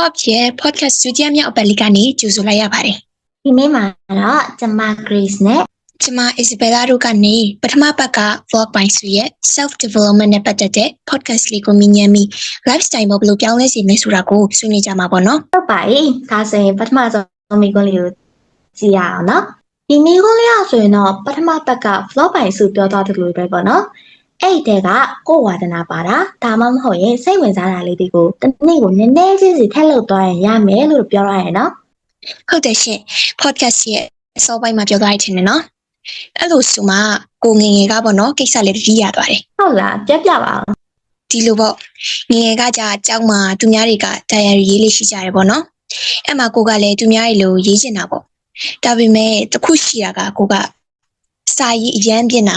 Hop ရဲ့ podcast စူဂျီမြောက်အပတ်လေးကနေကြိုဆိုလိုက်ရပါတယ်ဒီနေ့မှာတော့ကျမ Grace နဲ့။ကျွန်မ Isabella တို့ကနေပထမပတ်က vlog ပိုင်းစုရဲ့ self development နဲ့ပတ်သက်တဲ့ podcast လေးကိုမြင်မြန်ပြီး lifestyle ဘယ်လိုပြောင်းလဲစေမလဲဆိုတာကိုဆွေးနွေးကြမှာပေါ့နော်ဟုတ်ပါပြီဒါဆိုရင်ပထမဆုံးမိကုန်းလေးကိုကြည့်ရအောင်နော်ဒီမိကုန်းလေးအောင်ဆိုရင်တော့ပထမပတ်က vlog ပိုင်းစုပြောသွားတယ်လို့ပဲပေါ့နော် အဲ့ဒီတဲကကိုယ်ဝါဒနာပါတာဒါမှမဟုတ်ရင်စိတ်ဝင်စားတာလေးတွေကိုတနေ့ကိုနည်းနည်းချင်းစီထက်လုပ်သွားရင်ရမယ်လို့ပြောရရနော်ဟုတ်တယ်ရှင် podcast ရဲ့အစောပိုင်းမှာပြောသွားရခြင်းနော်အဲ့လိုဆိုမှကိုငငယ်ကပေါ့နော်ကိစ္စလေးတတိရသွားတယ်ဟုတ်လားပြပြပါအောင်ဒီလိုပေါ့ငငယ်ကကြာအကြောင်းမှာသူများတွေကဒါရီရေးလေးရှိကြတယ်ပေါ့နော်အဲ့မှာကိုကလည်းသူများတွေလိုရေးချင်တာပေါ့ဒါပေမဲ့တခုရှိတာကကိုကစာရေးအရန်ပြင်တာ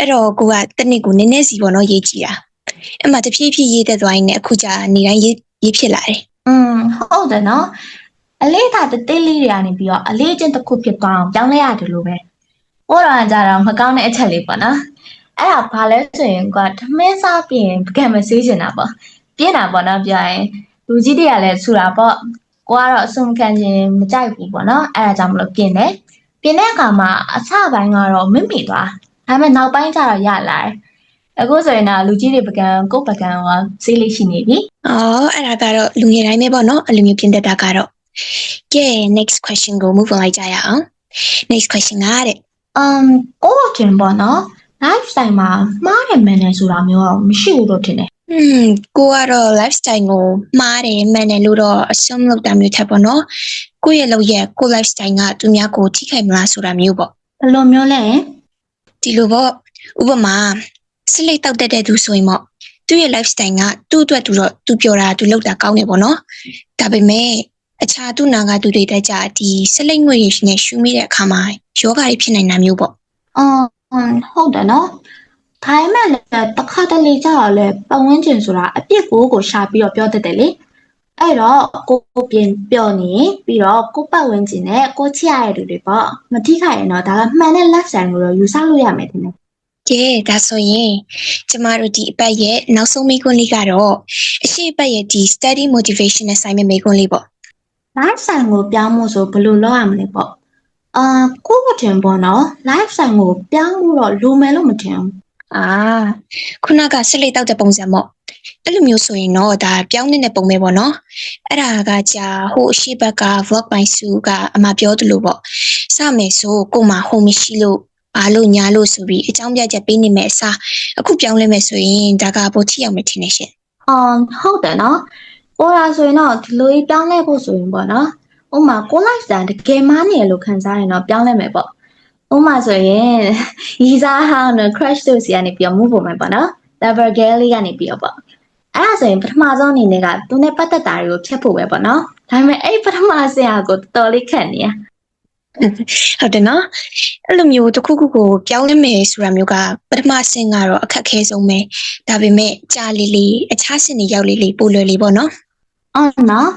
အဲ့တော့ကိုကတစ်နှစ်ကိုနည်းနည်းစီပေါ့နော်ရေးကြည့်တာ။အဲ့မှာတဖြည်းဖြည်းရေးသက်သွားရင်လည်းအခုကြာနေတိုင်းရေးရေးဖြစ်လာတယ်อืมဟုတ်တယ်နော်အလေးထားတသေးလေးတွေကနေပြီးတော့အလေးချင်းတစ်ခုဖြစ်သွားအောင်ပြောင်းလဲရတယ်လို့ပဲဟိုတော့ကြတော့မကောင်းတဲ့အချက်လေးပေါ့နော်အဲ့ဒါဘာလဲဆိုရင်ကထမင်းစားပြီးရင်ပကံမဆေးချင်တာပေါ့ပြင်းတာပေါ့နော်ပြရင်လူကြီးတွေကလည်းဆူတာပေါ့ကိုကတော့အဆုံးခံခြင်းမကြိုက်ဘူးပေါ့နော်အဲ့ဒါကြောင့်မလို့ပြင်းတယ်ပြင်းတဲ့အခါမှာအစပိုင်းကတော့မမိသွား ဒါပေမဲ့နောက်ပိုင်းကျတော့ရလာတယ်အခုဆိုရင်တော့လူကြီးတွေပကံကိုယ့်ပကံကဆေးလေးရှိနေပြီ။အော်အဲ့ဒါကတော့လူငယ်တိုင်းပဲပေါ့နော်အဲ့လိုမျိုးပြင်တတ်တာကတော့ကဲ next question ကို move on လိုက်ကြရအောင်။ next question ကတဲ့ um ကိုယ့်အထင်ပေါ့နော် lifestyle မှာမှားတယ်မှန်တယ်ဆိုတာမျိုးတော့မရှိဘူးလို့ထင်တယ်อืมကိုကတော့ lifestyle ကိုမှားတယ်မှန်တယ်လို့တော့ assume လုပ်တာမျိုးထက်ပေါ့နော်ကိုယ့်ရဲ့လုပ်ရဲ့ကိုယ့် lifestyle ကသူများကိုထိခိုက်မလားဆိုတာမျိုးပေါ့ဘယ်လိုမျိုးလဲ ဒီလိုပေါ့ဥပမာစလိတ်တောက်တက်တဲ့သူဆိုရင်ပေါ့သူ့ရဲ့ lifestyle ကသူ့အတွက်သူတော့သူပြောတာသူလုပ်တာကောင်းတယ်ပေါ့နော်ဒါပေမဲ့အခြားသူနာကသူတွေတက်ကြဒီစလိတ်ငွေရရှိနေရှူမိတဲ့အခါမှာယောဂတွေဖြစ်နိုင်တာမျိုးပေါ့အော်ဟုတ်တယ်နော်ဒါပေမဲ့လည်းတစ်ခါတလေကြာတော့လေပတ်ဝန်းကျင်ဆိုတာအပြစ်ကိုကိုရှာပြီးတော့ပြောတတ်တယ်လေ အဲ့တော့ကိုကိုပြင်ပြောနေပြီးတော့ကိုပတ်ဝန်းကျင်နဲ့ကိုချစ်ရတဲ့လူတွေပေါ့မထိခိုက်ရင်တော့ဒါကမှန်တဲ့ lifestyle ကိုတော့ယူဆလို့ရမယ်ထင်တယ်ကဲဒါဆိုရင်ကျမတို့ဒီအပတ်ရဲ့နောက်ဆုံးမိကွန်းလေးကတော့အရှိအပတ်ရဲ့ဒီ study motivation နဲ့ဆိုင်မဲ့မိကွန်းလေးပေါ့ lifestyle ကိုပြောင်းဖို့ဆိုဘယ်လိုလုပ်ရမလဲပေါ့အာကိုယ့်မထင်ပေါ့နော် lifestyle ကိုပြောင်းဖို့တော့လိုမယ်လို့မထင်ဘူး အာခုနကဆက်လက်တောက်တဲ့ပုံစံပေါ့အဲ့လိုမျိုးဆိုရင်တော့ဒါပြောင်းနေတဲ့ပုံပဲပေါ့နော်အဲ့ဒါကကြာဟိုအရှိဘက်က vlog ပိုင်းစုကအမပြောသလိုပေါ့စမယ်ဆိုကို့မှာဟိုမရှိလို့ဘာလို့ညာလို့ဆိုပြီးအကြောင်းပြချက်ပေးနေမယ်အစားအခုပြောင်းလဲမယ်ဆိုရင်ဒါကပိုထိရောက်မယ်ထင်နေရှင်အော်ဟုတ်တယ်နော်ကိုရာဆိုရင်တော့ဒီလိုကြီးပြောင်းလဲဖို့ဆိုရင်ပေါ့နော်ဥပမာကို lifestyle တကယ်မားနေရလို့ခံစားရင်တော့ပြောင်းလဲမယ်ပေါ့ ဥပမာဆိုရင်ရီစားဟောင်းနဲ့ crash တို့စီကနေပြီးတော့ move ဖို့မယ်ပေါ့နော် level girl လေးကနေပြီးတော့ပေါ့အဲ့ဒါဆိုရင်ပထမဆုံးအနေနဲ့ကသူနဲ့ပတ်သက်တာတွေကိုဖြတ်ဖို့ပဲပေါ့နော်ဒါပေမဲ့အဲ့ဒီပထမဆရာကိုတော်တော်လေးခက်နေရဟုတ်တယ်နော်အဲ့လိုမျိုးတစ်ခုခုကိုပြောင်းလဲမယ်ဆိုတာမျိုးကပထမဆင့်ကတော့အခက်အခဲဆုံးပဲဒါပေမဲ့ကြာလေးလေးအခြားဆင့်တွေရောက်လေးလေးပိုလွယ်လေးပေါ့နော်အော်နော်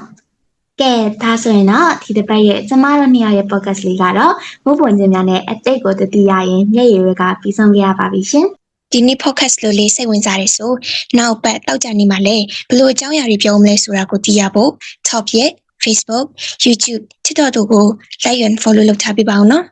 ကဲဒါဆိုရင်တော့ဒီတစ်ပတ်ရဲ့ကျမတို့နှစ်ယောက်ရဲ့ podcast လေးကတော့ဘုပုံချင်းများနဲ့အတိတ်ကိုတတိယရင်မျက်ရည်တွေကပြီးဆုံးခဲ့ရပါပြီရှင်ဒီနေ့ podcast လို့လေးစိတ်ဝင်စားတယ်ဆိုနောက်ပတ်တောက်ကြနေမှာလဲဘယ်လိုအကြောင်းအရာတွေပြောမလဲဆိုတာကိုသိရဖို့ top ရဲ့ Facebook YouTube TikTok တို့ကို like and follow လုပ်ထားပေးပါအောင်နော်